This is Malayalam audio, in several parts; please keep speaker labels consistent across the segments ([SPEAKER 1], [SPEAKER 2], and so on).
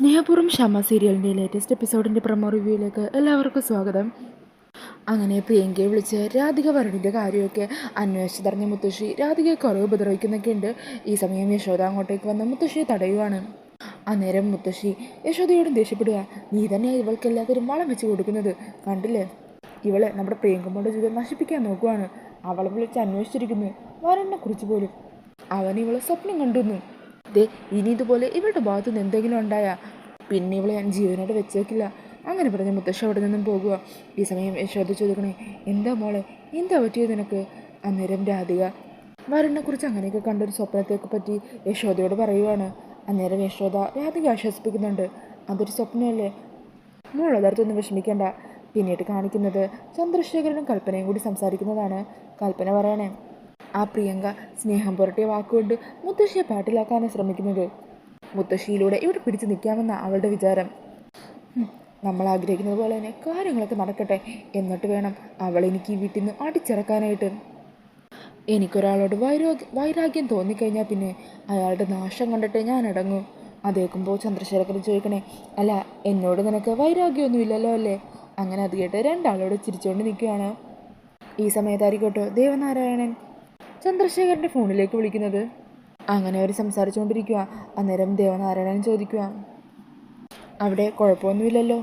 [SPEAKER 1] സ്നേഹപൂർവം ക്ഷമ സീരിയലിന്റെ ലേറ്റസ്റ്റ് എപ്പിസോഡിന്റെ പ്രൊമോ റിവ്യൂയിലേക്ക് എല്ലാവർക്കും സ്വാഗതം. അങ്ങനെ പ്രിയങ്കയെ വിളിച്ച് രാധിക വരണിന്റെ കാര്യമൊക്കെ അന്വേഷിച്ചറിഞ്ഞ മുത്തശ്ശി രാധികയെ കുറേ ഉപദ്രവിക്കുന്നൊക്കെ ഉണ്ട്. ഈ സമയം യശോദ അങ്ങോട്ടേക്ക് വന്ന മുത്തശ്ശിയെ തടയുവാണ്. അന്നേരം മുത്തശ്ശി യശോദയോടും ദേഷ്യപ്പെടുക. നീ തന്നെ ഇവൾക്ക് എല്ലാവരും വളം വെച്ച് കൊടുക്കുന്നത്. കണ്ടില്ലേ? ഇവൾ നമ്മുടെ പ്രിയങ്കമ്മയുടെ ജീവിതം നശിപ്പിക്കാൻ നോക്കുവാണ്. അവളെ വിളിച്ച് അന്വേഷിച്ചിരിക്കുന്നു. വരണിനെ കുറിച്ച് പോലും. അവൻ ഇവളെ സ്വപ്നം കണ്ടുന്നു ദേ ഇനി ഇതുപോലെ ഇവളുടെ ഭാഗത്തു നിന്ന് എന്തെങ്കിലും ഉണ്ടായാ? പിന്നെ ഇവളെ ഞാൻ ജീവനോട് വെച്ചേക്കില്ല. അങ്ങനെ പറഞ്ഞ് മുത്തശ്ശ അവിടെ നിന്നും പോകുക ഈ സമയം യശോദ ചോദിക്കണേ എന്താ മോളെ? എന്താ പറ്റിയത് നിനക്ക്? അന്നേരം രാധിക വരണിനെക്കുറിച്ച് അങ്ങനെയൊക്കെ കണ്ടൊരു സ്വപ്നത്തെയൊക്കെ പറ്റി യശോദയോട് പറയുവാണ്. അന്നേരം യശോദ രാധിക ആശ്വസിപ്പിക്കുന്നുണ്ട്. അതൊരു സ്വപ്നമല്ലേ? മോളതർത്തൊന്നും വിഷമിക്കേണ്ട. പിന്നീട് കാണിക്കുന്നത് ചന്ദ്രശേഖരനും കൽപ്പനയും കൂടി സംസാരിക്കുന്നതാണ്. കൽപ്പന പറയണേ ആ പ്രിയങ്ക സ്നേഹം പുരട്ടിയ വാക്കുകൊണ്ട് മുത്തശ്ശിയെ പാട്ടിലാക്കാനാണ് ശ്രമിക്കുന്നത്. മുത്തശ്ശിയിലൂടെ ഇവിടെ പിടിച്ചു നിൽക്കാമെന്ന അവളുടെ വിചാരം. നമ്മൾ ആഗ്രഹിക്കുന്നത് പോലെ തന്നെ കാര്യങ്ങളൊക്കെ നടക്കട്ടെ. എന്നിട്ട് വേണം അവൾ എനിക്ക് ഈ വീട്ടിൽ നിന്ന് അടിച്ചിറക്കാനായിട്ട്. എനിക്കൊരാളോട് വൈരാഗ്യ വൈരാഗ്യം തോന്നിക്കഴിഞ്ഞാൽ പിന്നെ അയാളുടെ നാശം കണ്ടിട്ട് ഞാൻ അടങ്ങും അതേക്കുമ്പോൾ ചന്ദ്രശേഖരൻ ചോദിക്കണേ അല്ല എന്നോട് നിനക്ക് വൈരാഗ്യമൊന്നുമില്ലല്ലോ അല്ലേ? അങ്ങനെ അത് കേട്ട് രണ്ടാളോട് ചിരിച്ചുകൊണ്ട് നിൽക്കുകയാണ്. ഈ സമയത്തായിരിക്കട്ടോ ദേവനാരായണൻ. ചന്ദ്രശേഖരന്റെ ഫോണിലേക്ക് വിളിക്കുന്നത്? അങ്ങനെ അവർ സംസാരിച്ചുകൊണ്ടിരിക്കുക അന്നേരം ദേവനാരായണൻ ചോദിക്കുക അവിടെ കുഴപ്പമൊന്നുമില്ലല്ലോ.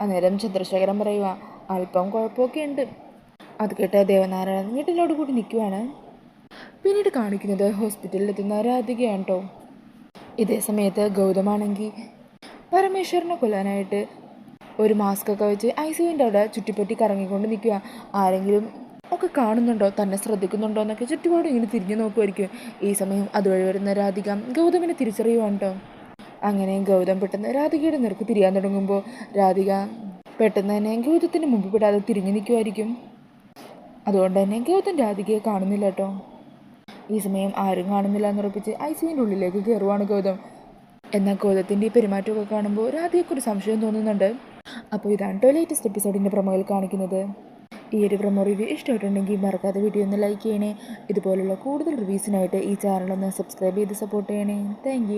[SPEAKER 1] അന്നേരം ചന്ദ്രശേഖരൻ പറയുക അല്പം കുഴപ്പമൊക്കെ ഉണ്ട്. അത് കേട്ട ദേവനാരായണൻ വീട്ടിലോട് കൂടി നിൽക്കുവാണ് പിന്നീട് കാണിക്കുന്നത് ഹോസ്പിറ്റലിൽ എത്തുന്ന രാധികയാണ് കേട്ടോ ഇതേ സമയത്ത് ഗൗതമാണെങ്കിൽ പരമേശ്വരനെ കൊല്ലാനായിട്ട് ഒരു മാസ്ക് ഒക്കെ വെച്ച് ഐ സിയുവിന്റെ അവിടെ ചുറ്റിപ്പറ്റി കറങ്ങിക്കൊണ്ട് നിൽക്കുക ആരെങ്കിലും ഒക്കെ കാണുന്നുണ്ടോ? തന്നെ ശ്രദ്ധിക്കുന്നുണ്ടോ എന്നൊക്കെ ചുറ്റുപാടും ഇങ്ങനെ തിരിഞ്ഞു നോക്കുമായിരിക്കും ഈ സമയം അതുവഴി വരുന്ന രാധിക ഗൗതമിനെ തിരിച്ചറിയുവാണ് കേട്ടോ അങ്ങനെ ഗൗതം പെട്ടെന്ന് രാധികയുടെ നിരക്ക് തിരിയാൻ തുടങ്ങുമ്പോൾ രാധിക പെട്ടെന്ന് തന്നെ ഗൗതത്തിന് മുമ്പ് പെടാതെ തിരിഞ്ഞു നിൽക്കുമായിരിക്കും അതുകൊണ്ട് തന്നെ ഗൗതം രാധികയെ കാണുന്നില്ല കേട്ടോ. ഈ സമയം ആരും കാണുന്നില്ല എന്നുറപ്പിച്ച് ഐ സിന്റെ ഉള്ളിലേക്ക് കയറുവാണ് ഗൗതം. എന്നാൽ ഗൗതത്തിന്റെ ഈ പെരുമാറ്റമൊക്കെ കാണുമ്പോൾ രാധികയ്ക്കൊരു സംശയം തോന്നുന്നുണ്ട്. അപ്പോൾ ഇതാണ് കേട്ടോ ലേറ്റസ്റ്റ് എപ്പിസോഡിന്റെ പ്രൊമോയിൽ കാണിക്കുന്നത്. ഈ ഒരു പ്രൊമോ റിവ്യൂ ഇഷ്ടമായിട്ടുണ്ടെങ്കിൽ മറക്കാതെ വീഡിയോ ഒന്ന് ലൈക്ക് ചെയ്യണേ. ഇതുപോലുള്ള കൂടുതൽ റിവ്യൂസിനായിട്ട് ഈ ചാനൽ ഒന്ന് സബ്സ്ക്രൈബ് ചെയ്ത് സപ്പോർട്ട് ചെയ്യണേ. താങ്ക്